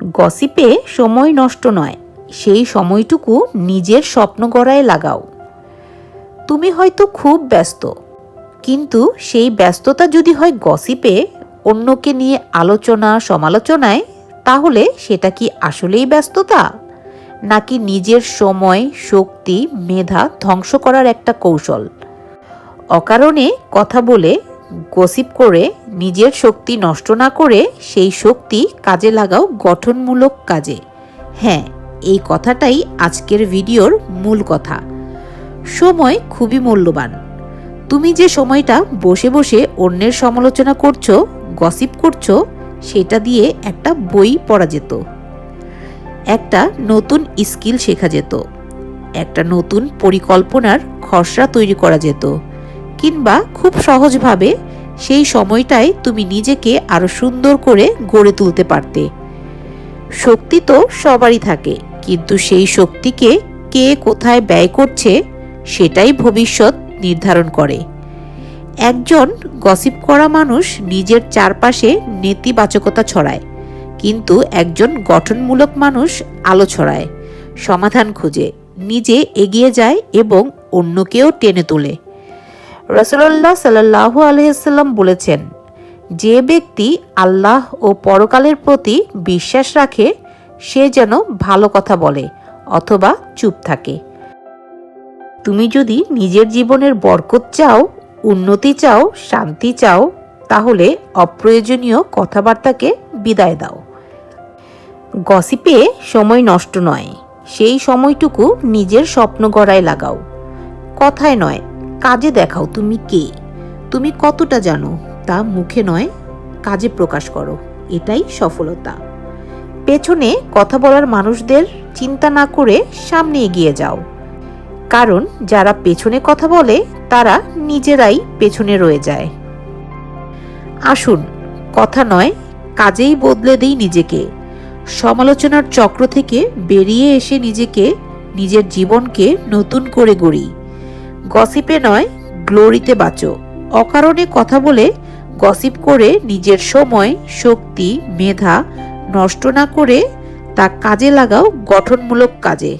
গসিপে সময় নষ্ট নয়, সেই সময়টুকু নিজের স্বপ্ন গড়ায় লাগাও। তুমি হয়তো খুব ব্যস্ত, কিন্তু সেই ব্যস্ততা যদি হয় গসিপে, অন্যকে নিয়ে আলোচনা, সমালোচনায়, তাহলে সেটা কি আসলেই ব্যস্ততা? নাকি নিজের সময়, শক্তি, মেধা ধ্বংস করার একটা কৌশল? অকারণে কথা বলে গসিপ করে নিজের শক্তি নষ্ট না করে সেই শক্তি কাজে লাগাও গঠনমূলক কাজে। হ্যাঁ এই কথাটাই আজকের ভিডিওর মূল কথা। সময় খুবই মূল্যবান। তুমি যে সময়টা বসে বসে অন্যের সমালোচনা করছ গসিপ করছ, সেটা দিয়ে একটা বই পড়া যেত। একটা নতুন স্কিল শেখা যেত। একটা নতুন পরিকল্পনার খসড়া তৈরি করা যেত। কিংবা খুব সহজভাবে সেই সময়টায় তুমি নিজেকে আরও সুন্দর করে গড়ে তুলতে পারতে। শক্তি তো সবারই থাকে, কিন্তু সেই শক্তিকে কে কোথায় ব্যয় করছে সেটাই ভবিষ্যৎ নির্ধারণ করে। একজন গসিপ করা মানুষ নিজের চারপাশে নেতিবাচকতা ছড়ায়, কিন্তু একজন গঠনমূলক মানুষ আলো ছড়ায়, সমাধান খুঁজে, নিজে এগিয়ে যায় এবং অন্যকেও টেনে তোলে। রসুল্লাহ সাল্লাহ আলহিসাল্লাম বলেছেন, যে ব্যক্তি আল্লাহ ও পরকালের প্রতি বিশ্বাস রাখে, সে যেন ভালো কথা বলে অথবা চুপ থাকে। তুমি যদি নিজের জীবনের বরকত চাও, উন্নতি চাও, শান্তি চাও, তাহলে অপ্রয়োজনীয় কথাবার্তাকে বিদায় দাও। গসিপে সময় নষ্ট নয়, সেই সময়টুকু নিজের স্বপ্ন গড়ায় লাগাও। কথায় নয় কাজে দেখাও তুমি কে? তুমি কতটা জানো? তা মুখে নয়, কাজে প্রকাশ করো। এটাই সফলতা। পেছনে কথা বলার মানুষদের চিন্তা না করে সামনে এগিয়ে যাও। কারণ যারা পেছনে কথা বলে, তারা নিজেরাই পেছনে রয়ে যায়। আসুন, কথা নয়, কাজেই বদলে দেই নিজেকে। সমালোচনার চক্র থেকে বেরিয়ে এসে নিজেকে, নিজের জীবনকে নতুন করে গড়ি। গসিপে নয়, গ্লোরিতে বাঁচো। অকারণে কথা বলে গসিপ করে নিজের সময়, শক্তি, মেধা নষ্ট না করে তা কাজে লাগাও গঠনমূলক কাজে।